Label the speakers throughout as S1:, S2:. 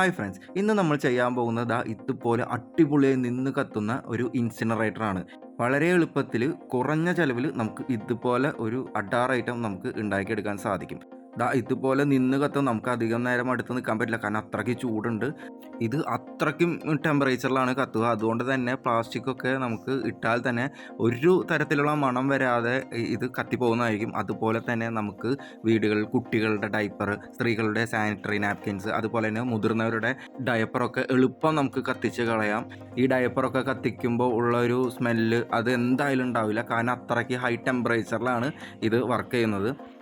S1: Hi friends ഇന്ന് നമ്മൾ ചെയ്യാൻ പോകുന്നത് ഇതുപോലെ അടിപൊളിയായി നിന്ന് കത്തുന്ന ഒരു ഇൻസിനറേറ്ററാണ് വളരെ എളുപ്പത്തിൽ കുറഞ്ഞ ചെലവിൽ നമുക്ക് ഇതുപോലെ ഒരു അഡാർ ഐറ്റം നമുക്ക് ഉണ്ടാക്കിയെടുക്കാൻ സാധിക്കും. ദാ ഇതുപോലെ നിന്ന് കത്തും. നമുക്ക് അധികം നേരം അടുത്ത് നിൽക്കാൻ പറ്റില്ല. കാരണം അത്രയ്ക്ക് ചൂടുണ്ട്. ഇത് അത്രയ്ക്കും ടെമ്പറേച്ചറിലാണ് കത്തുക. അതുകൊണ്ട് തന്നെ പ്ലാസ്റ്റിക് ഒക്കെ നമുക്ക് ഇട്ടാൽ തന്നെ ഒരു തരത്തിലുള്ള മണം വരാതെ ഇത് കത്തിപ്പോകുന്നതായിരിക്കും. അതുപോലെ തന്നെ നമുക്ക് വീടുകളിൽ കുട്ടികളുടെ ഡൈപ്പർ സ്ത്രീകളുടെ സാനിറ്ററി നാപ്കിൻസ് അതുപോലെ തന്നെ മുതിർന്നവരുടെ ഡയപ്പറൊക്കെ എളുപ്പം നമുക്ക് കത്തിച്ച് കളയാം. ഈ ഡയപ്പറൊക്കെ കത്തിക്കുമ്പോൾ ഉള്ള ഒരു സ്മെല്ല് അത് എന്തായാലും ഉണ്ടാവില്ല. കാരണം അത്രയ്ക്ക് ഹൈ ടെമ്പറേച്ചറിലാണ് ഇത് വർക്ക് ചെയ്യുന്നത്.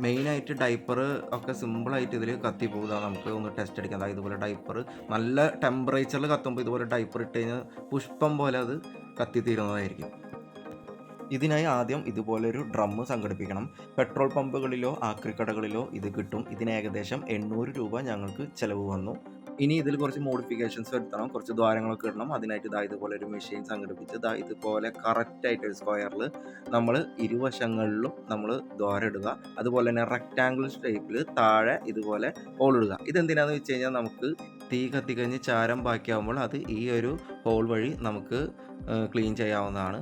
S1: മെയിനായിട്ട് ഡൈപ്പർ ഒക്കെ സിമ്പിളായിട്ട് ഇതിൽ കത്തി പോകുക നമുക്ക് ഒന്ന് ടെസ്റ്റ് അടിക്കാം. അതായത് ഇതുപോലെ ഡൈപ്പർ നല്ല ടെമ്പറേച്ചറിൽ കത്തുമ്പോൾ ഇതുപോലെ ഡൈപ്പർ ഇട്ട് കഴിഞ്ഞാൽ പുഷ്പം പോലെ അത് കത്തിത്തീരുന്നതായിരിക്കും ഇതിനായി ആദ്യം ഇതുപോലൊരു ഡ്രം സംഘടിപ്പിക്കണം. പെട്രോൾ പമ്പുകളിലോ ആക്രിക്കടകളിലോ ഇത് കിട്ടും. ഇതിന് ഏകദേശം എണ്ണൂറ് രൂപ ഞങ്ങൾക്ക് ചിലവ് വന്നു. ഇനി ഇതിൽ കുറച്ച് മോഡിഫിക്കേഷൻസ് വരുത്തണം. കുറച്ച് ദ്വാരങ്ങളൊക്കെ ഇടണം. അതിനായിട്ട് ഇതാ ഇതുപോലെ ഒരു മെഷീൻ സംഘടിപ്പിച്ച് ഇതാ ഇതുപോലെ കറക്റ്റായിട്ട് ഒരു സ്ക്വയറിൽ നമ്മൾ ഇരുവശങ്ങളിലും നമ്മൾ ദ്വാരം ഇടുക. അതുപോലെ തന്നെ റെക്റ്റാംഗിൾ ഷേപ്പിൽ താഴെ ഇതുപോലെ ഹോൾ ഇടുക. ഇതെന്തിനാന്ന് വെച്ച് കഴിഞ്ഞാൽ നമുക്ക് തീ കത്തിക്കഴിഞ്ഞ് ചാരം ബാക്കിയാവുമ്പോൾ അത് ഈ ഒരു ഹോൾ വഴി നമുക്ക് ക്ലീൻ ചെയ്യാവുന്നതാണ്.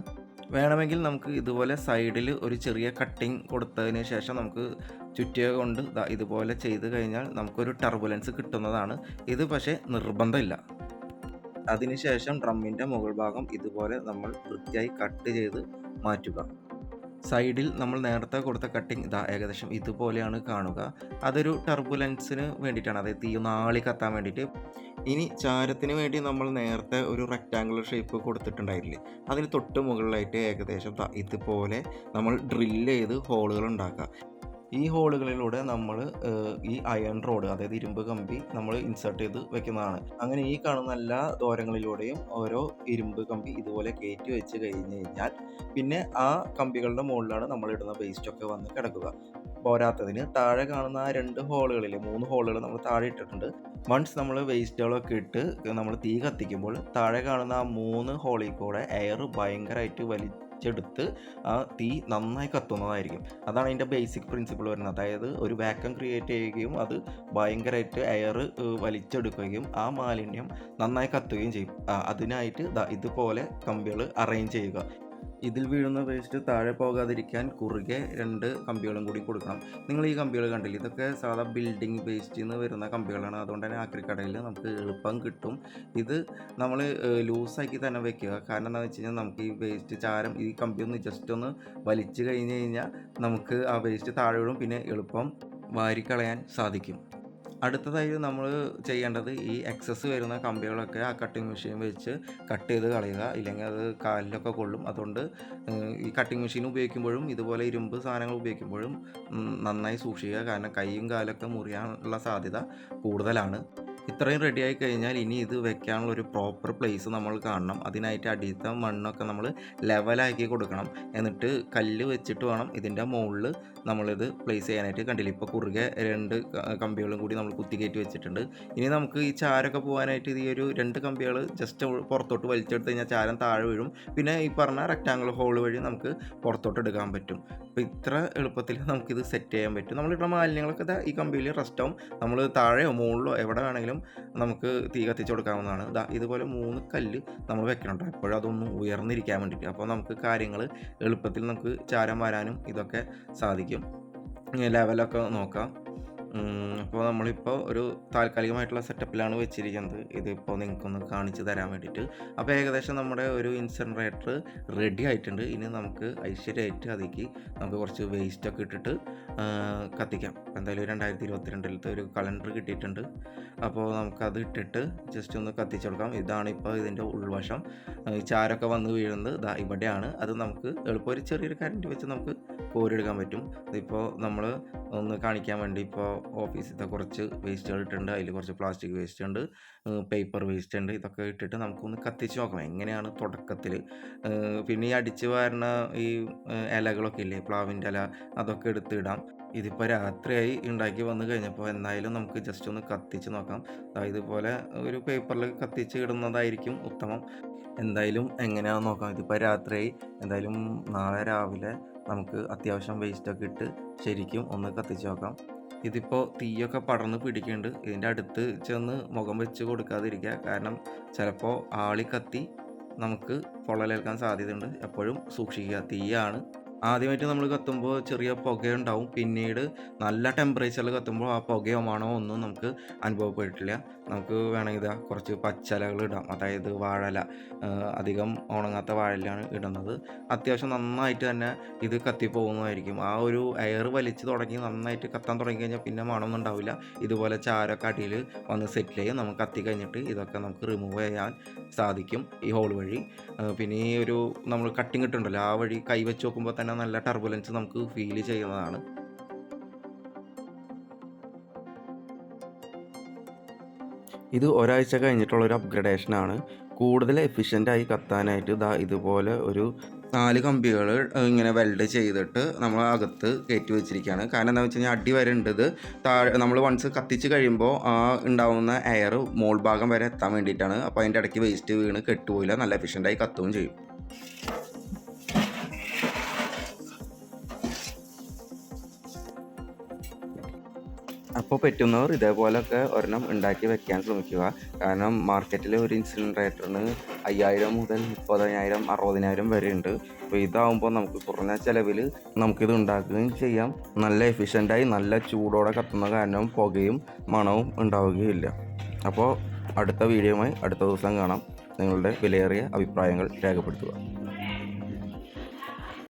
S1: വേണമെങ്കിൽ നമുക്ക് ഇതുപോലെ സൈഡിൽ ഒരു ചെറിയ കട്ടിങ് കൊടുത്തതിന് ശേഷം നമുക്ക് ചുറ്റിയ കൊണ്ട് ഇതുപോലെ ചെയ്ത് കഴിഞ്ഞാൽ നമുക്കൊരു ടർബുലൻസ് കിട്ടുന്നതാണ്. ഇത് പക്ഷേ നിർബന്ധമില്ല. അതിനുശേഷം ഡ്രമ്മിന്റെ മുകൾ ഭാഗം ഇതുപോലെ നമ്മൾ വൃത്തിയായി കട്ട് ചെയ്ത് മാറ്റുക. സൈഡിൽ നമ്മൾ നേരത്തെ കൊടുത്ത കട്ടിങ് ഇതാ ഏകദേശം ഇതുപോലെയാണ് കാണുക. അതൊരു ടർബുലൻസിന് വേണ്ടിയിട്ടാണ്. അതായത് തീ നാളി കത്താൻ വേണ്ടിയിട്ട് ഇനി ചാരത്തിന് വേണ്ടി നമ്മൾ നേരത്തെ ഒരു റെക്റ്റാങ്കുലർ ഷേപ്പ് കൊടുത്തിട്ടുണ്ടായില്ലേ അതിന് തൊട്ട് മുകളിലായിട്ട് ഏകദേശം ഇതുപോലെ നമ്മൾ ഡ്രില്ല് ചെയ്ത് ഹോളുകൾ ഉണ്ടാക്കുക. ഈ ഹോളുകളിലൂടെ നമ്മൾ ഈ അയൺ റോഡ് അതായത് ഇരുമ്പ് കമ്പി നമ്മൾ ഇൻസേർട്ട് ചെയ്ത് വെക്കുന്നതാണ്. അങ്ങനെ ഈ കാണുന്ന എല്ലാ ദ്വാരങ്ങളിലൂടെയും ഓരോ ഇരുമ്പ് കമ്പി ഇതുപോലെ കയറ്റി വെച്ച് കഴിഞ്ഞ് കഴിഞ്ഞാൽ പിന്നെ ആ കമ്പികളുടെ മുകളിലാണ് നമ്മൾ ഇടുന്ന വേസ്റ്റ് ഒക്കെ വന്ന് കിടക്കുക. പോരാത്തതിന് താഴെ കാണുന്ന ആ രണ്ട് ഹോളുകളിൽ മൂന്ന് ഹോളുകൾ നമ്മൾ താഴെ ഇട്ടിട്ടുണ്ട്. വൺസ് നമ്മൾ വേസ്റ്റുകളൊക്കെ ഇട്ട് നമ്മൾ തീ കത്തിക്കുമ്പോൾ താഴെ കാണുന്ന ആ മൂന്ന് ഹോളിൽ കൂടെ എയർ ഭയങ്കരമായിട്ട് വലി വലിച്ചെടുത്ത് ആ തീ നന്നായി കത്തുന്നതായിരിക്കും. അതാണ് അതിന്റെ ബേസിക് പ്രിൻസിപ്പിൾ വരുന്നത്. അതായത് ഒരു വാക്കം ക്രിയേറ്റ് ചെയ്യുകയും അത് ഭയങ്കരമായിട്ട് എയർ വലിച്ചെടുക്കുകയും ആ മാലിന്യം നന്നായി കത്തുകയും ചെയ്യും. അതിനായിട്ട് ഇതുപോലെ കമ്പികൾ അറേഞ്ച് ചെയ്യുക. ഇതിൽ വീഴുന്ന വേസ്റ്റ് താഴെ പോകാതിരിക്കാൻ കുറുകെ രണ്ട് കമ്പികളും കൂടി കൊടുക്കണം. നിങ്ങൾ ഈ കമ്പികൾ കണ്ടില്ല? ഇതൊക്കെ സാധാ ബിൽഡിംഗ് വേസ്റ്റിൽ നിന്ന് വരുന്ന കമ്പികളാണ്. അതുകൊണ്ട് തന്നെ ആക്രിക്കടയിൽ നമുക്ക് എളുപ്പം കിട്ടും. ഇത് നമ്മൾ ലൂസാക്കി തന്നെ വെക്കുക. കാരണം എന്താണെന്ന് വെച്ച് കഴിഞ്ഞാൽ നമുക്ക് ഈ വേസ്റ്റ് ചാരം ഈ കമ്പി ഒന്ന് ജസ്റ്റ് ഒന്ന് വലിച്ചു കഴിഞ്ഞ് കഴിഞ്ഞാൽ നമുക്ക് ആ വേസ്റ്റ് താഴെ വീഴും. പിന്നെ എളുപ്പം വാരിക്കളയാൻ സാധിക്കും. അടുത്തതായി നമ്മൾ ചെയ്യേണ്ടത് ഈ എക്സസ് വരുന്ന കമ്പികളൊക്കെ ആ കട്ടിങ് മെഷീൻ വെച്ച് കട്ട് ചെയ്ത് കളയുക. ഇല്ലെങ്കിൽ അത് കാലിലൊക്കെ കൊള്ളും. അതുകൊണ്ട് ഈ കട്ടിങ് മെഷീൻ ഉപയോഗിക്കുമ്പോഴും ഇതുപോലെ ഇരുമ്പ് സാധനങ്ങൾ ഉപയോഗിക്കുമ്പോഴും നന്നായി സൂക്ഷിക്കുക. കാരണം കൈയും കാലൊക്കെ മുറിയാനുള്ള സാധ്യത കൂടുതലാണ്. ഇത്രയും റെഡി ആയി കഴിഞ്ഞാൽ ഇനി ഇത് വെക്കാനുള്ള ഒരു പ്രോപ്പർ പ്ലേസ് നമ്മൾ കാണണം. അതിനായിട്ട് അടിയത്തെ മണ്ണൊക്കെ നമ്മൾ ലെവലാക്കി കൊടുക്കണം. എന്നിട്ട് കല്ല് വെച്ചിട്ട് വേണം ഇതിന്റെ മുകളിൽ നമ്മളിത് പ്ലേസ് ചെയ്യാനായിട്ട് കണ്ടില്ല? ഇപ്പോൾ കുറുകെ രണ്ട് കമ്പികളും കൂടി നമ്മൾ കുത്തിക്കയറ്റി വെച്ചിട്ടുണ്ട്. ഇനി നമുക്ക് ഈ ചാരൊക്കെ പോകാനായിട്ട് ഈ ഒരു രണ്ട് കമ്പികൾ ജസ്റ്റ് പുറത്തോട്ട് വലിച്ചെടുത്ത് കഴിഞ്ഞാൽ ചാരം താഴെ വീഴും. പിന്നെ ഈ പറഞ്ഞ റെക്റ്റാങ്കിൾ ഹോൾ വഴി നമുക്ക് പുറത്തോട്ട് എടുക്കാൻ പറ്റും. അപ്പോൾ ഇത്ര എളുപ്പത്തിൽ നമുക്കിത് സെറ്റ് ചെയ്യാൻ പറ്റും. നമ്മളിവിടെ മാലിന്യങ്ങളൊക്കെ ഈ കമ്പിയിൽ റെസ്റ്റ് ആവും. നമ്മൾ താഴെയോ മുകളിലോ എവിടെ വേണമെങ്കിലും നമുക്ക് തീ കത്തിച്ച് കൊടുക്കാവുന്നതാണ്. ഇതാ ഇതുപോലെ മൂന്ന് കല്ല് നമ്മൾ വെക്കണം എപ്പോഴും അതൊന്നും ഉയർന്നിരിക്കാൻ വേണ്ടിയിട്ട് അപ്പോൾ നമുക്ക് കാര്യങ്ങൾ എളുപ്പത്തിൽ നമുക്ക് ചാരം വരാനും ഇതൊക്കെ സാധിക്കും. ലെവലൊക്കെ നോക്കാം. അപ്പോൾ നമ്മളിപ്പോൾ ഒരു താൽക്കാലികമായിട്ടുള്ള സെറ്റപ്പിലാണ് വെച്ചിരിക്കുന്നത്. ഇതിപ്പോൾ നിങ്ങൾക്കൊന്ന് കാണിച്ചു തരാൻ വേണ്ടിയിട്ട്. അപ്പോൾ ഏകദേശം നമ്മുടെ ഒരു ഇൻസെൻറേറ്റർ റെഡി ആയിട്ടുണ്ട്. ഇനി നമുക്ക് ഐശ്വര്യമായിട്ട് അതിലേക്ക് നമുക്ക് കുറച്ച് വേസ്റ്റൊക്കെ ഇട്ടിട്ട് കത്തിക്കാം. എന്തായാലും രണ്ടായിരത്തി ഇരുപത്തിരണ്ടിലത്തെ ഒരു കലണ്ടർ കിട്ടിയിട്ടുണ്ട്. അപ്പോൾ നമുക്കത് ഇട്ടിട്ട് ജസ്റ്റ് ഒന്ന് കത്തിച്ചു കൊടുക്കാം. ഇതാണ് ഇപ്പോൾ ഇതിന്റെ ഉൾവശം. ചാരൊക്കെ വന്ന് വീഴുന്നത്. ഇതാ ഇവിടെയാണ്. അത് നമുക്ക് എളുപ്പം ഒരു ചെറിയൊരു കരണ്ട് വെച്ച് നമുക്ക് കോരിയെടുക്കാൻ പറ്റും. ഇതിപ്പോൾ നമ്മൾ ഒന്ന് കാണിക്കാൻ വേണ്ടി ഇപ്പോൾ ഓഫീസിലത്തെ കുറച്ച് വേസ്റ്റുകൾ ഇട്ടിട്ടുണ്ട്. അതിൽ കുറച്ച് പ്ലാസ്റ്റിക് വേസ്റ്റ് ഉണ്ട് പേപ്പർ വേസ്റ്റ് ഉണ്ട്. ഇതൊക്കെ ഇട്ടിട്ട് നമുക്കൊന്ന് കത്തിച്ച് നോക്കാം. എങ്ങനെയാണ് തുടക്കത്തിൽ പിന്നെ ഈ അടിച്ച് വാരണ ഈ ഇലകളൊക്കെ ഇല്ലേ? പ്ലാവിന്റെ ഇല അതൊക്കെ എടുത്തിടാം ഇതിപ്പോൾ രാത്രിയായി ഉണ്ടാക്കി വന്നു കഴിഞ്ഞപ്പോൾ എന്തായാലും നമുക്ക് ജസ്റ്റ് ഒന്ന് കത്തിച്ച് നോക്കാം. ഇതുപോലെ ഒരു പേപ്പറിൽ കത്തിച്ച് ഇടുന്നതായിരിക്കും ഉത്തമം. എന്തായാലും എങ്ങനെയാണെന്ന് നോക്കാം. ഇതിപ്പോൾ രാത്രിയായി. എന്തായാലും നാളെ രാവിലെ നമുക്ക് അത്യാവശ്യം വേസ്റ്റൊക്കെ ഇട്ട് ശരിക്കും ഒന്ന് കത്തിച്ച് നോക്കാം. ഇതിപ്പോൾ തീയൊക്കെ പടർന്ന് പിടിക്കുന്നുണ്ട്. ഇതിന്റെ അടുത്ത് ചെന്ന് മുഖം വെച്ച് കൊടുക്കാതിരിക്കുക. കാരണം ചിലപ്പോൾ ആളി കത്തി നമുക്ക് പൊള്ളലേൽക്കാൻ സാധ്യതയുണ്ട്. എപ്പോഴും സൂക്ഷിക്കുക. തീയാണ് ആദ്യമായിട്ട് നമ്മൾ കത്തുമ്പോൾ ചെറിയ പുകയുണ്ടാവും. പിന്നീട് നല്ല ടെമ്പറേച്ചറിൽ കത്തുമ്പോൾ ആ പുകയോ മണമോ ഒന്നും നമുക്ക് അനുഭവപ്പെട്ടിട്ടില്ല. നമുക്ക് വേണമെങ്കിൽ ഇതാ കുറച്ച് പച്ചലകൾ ഇടാം. അതായത് വാഴല. അധികം ഉണങ്ങാത്ത വാഴലാണ് ഇടുന്നത്. അത്യാവശ്യം നന്നായിട്ട് തന്നെ ഇത് കത്തിപ്പോകുന്നതായിരിക്കും. ആ ഒരു എയർ വലിച്ച് തുടങ്ങി നന്നായിട്ട് കത്താൻ തുടങ്ങി കഴിഞ്ഞാൽ പിന്നെ മണമൊന്നും ഉണ്ടാവില്ല. ഇതുപോലെ ചാരൊക്കെ അടിയിൽ വന്ന് സെറ്റിൽ ചെയ്യും നമുക്ക് കത്തി കഴിഞ്ഞിട്ട് ഇതൊക്കെ നമുക്ക് റിമൂവ് ചെയ്യാൻ സാധിക്കും ഈ ഹോൾ വഴി. പിന്നെ ഈ ഒരു നമ്മൾ കട്ടിങ് ഇട്ടുണ്ടല്ലോ ആ വഴി കൈ വെച്ച് നോക്കുമ്പോൾ തന്നെ നല്ല ടർബുലൻസ് നമുക്ക് ഫീൽ ചെയ്യുന്നതാണ്. ഇത് ഒരാഴ്ച കഴിഞ്ഞിട്ടുള്ള ഒരു അപ്ഗ്രഡേഷനാണ് കൂടുതൽ എഫിഷ്യന്റായി കത്താനായിട്ട് ഇതാ ഇതുപോലെ ഒരു നാല് കമ്പികൾ ഇങ്ങനെ വെൽഡ് ചെയ്തിട്ട് നമ്മൾ അകത്ത് കയറ്റി വെച്ചിരിക്കുകയാണ്. കാരണം എന്താ വെച്ച് കഴിഞ്ഞാൽ അടി വരെ ഉണ്ട് ഇത്. താഴെ നമ്മൾ വൺസ് കത്തിച്ച് കഴിയുമ്പോൾ ആ ഉണ്ടാവുന്ന എയർ മോൾ ഭാഗം വരെ എത്താൻ വേണ്ടിയിട്ടാണ്. അപ്പോൾ അതിന്റെ ഇടയ്ക്ക് വേസ്റ്റ് വീണ് കെട്ടുപോയില്ല. നല്ല എഫിഷ്യന്റായി കത്തുകയും ചെയ്യും. അപ്പോൾ പറ്റുന്നവർ ഇതേപോലൊക്കെ ഒരെണ്ണം ഉണ്ടാക്കി വെക്കാൻ ശ്രമിക്കുക. കാരണം മാർക്കറ്റിൽ ഒരു ഇൻസിനറേറ്ററിന് അയ്യായിരം മുതൽ മുപ്പതിനായിരം അറുപതിനായിരം വരെ ഉണ്ട് അപ്പോൾ ഇതാവുമ്പോൾ നമുക്ക് കുറഞ്ഞ ചിലവിൽ നമുക്കിത് ഉണ്ടാക്കുകയും ചെയ്യാം. നല്ല എഫിഷ്യന്റായി നല്ല ചൂടോടെ കത്തുന്ന കാരണം പുകയും മണവും ഉണ്ടാവുകയില്ല. അപ്പോൾ അടുത്ത വീഡിയോയുമായി അടുത്ത ദിവസം കാണാം. നിങ്ങളുടെ വിലയേറിയ അഭിപ്രായങ്ങൾ രേഖപ്പെടുത്തുക.